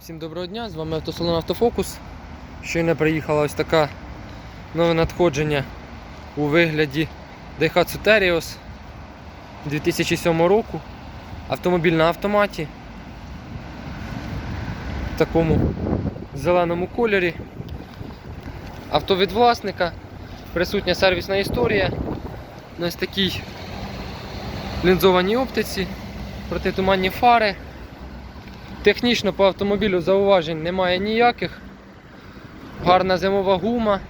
Всім доброго дня, з вами автосалон Автофокус. Щойно приїхала ось така нове надходження у вигляді Daihatsu Terios 2007 року. Автомобіль на автоматі. В такому зеленому кольорі. Авто від власника. Присутня сервісна історія. На ось такій лінзованій оптиці, протитуманні фари. Технічно по автомобілю зауважень немає ніяких. Гарна зимова гума.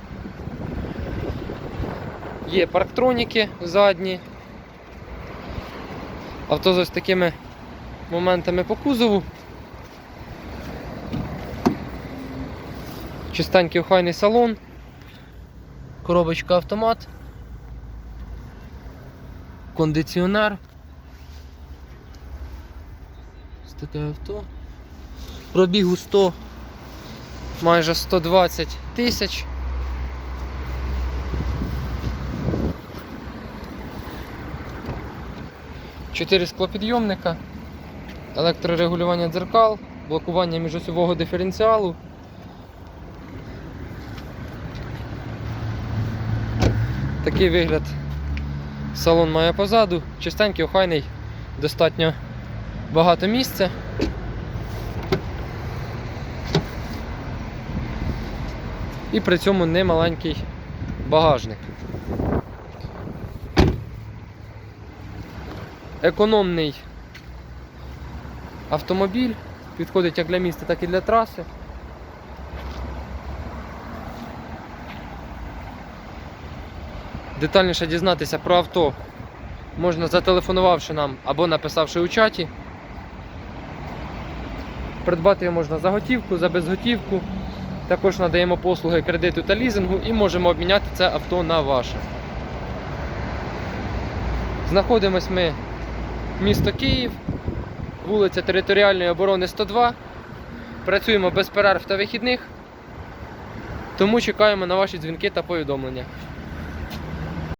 Є парктроніки задні. Авто з ось такими моментами по кузову. Чистенький охайний салон. Коробочка автомат. Кондиціонер. Ось таке авто. Пробігу 100, майже 120 тисяч. Чотири склопідйомника, електрорегулювання дзеркал, блокування міжосьового диференціалу. Такий вигляд салон має позаду, чистенький, охайний, достатньо багато місця. І при цьому не маленький багажник. Економний автомобіль, підходить як для міста, так і для траси. Детальніше дізнатися про авто можна зателефонувавши нам або написавши у чаті. Придбати його можна за готівку, за безготівку. Також надаємо послуги кредиту та лізингу і можемо обміняти це авто на ваше. Знаходимось ми місто Київ, вулиця Територіальної оборони 102. Працюємо без перерв та вихідних. Тому чекаємо на ваші дзвінки та повідомлення.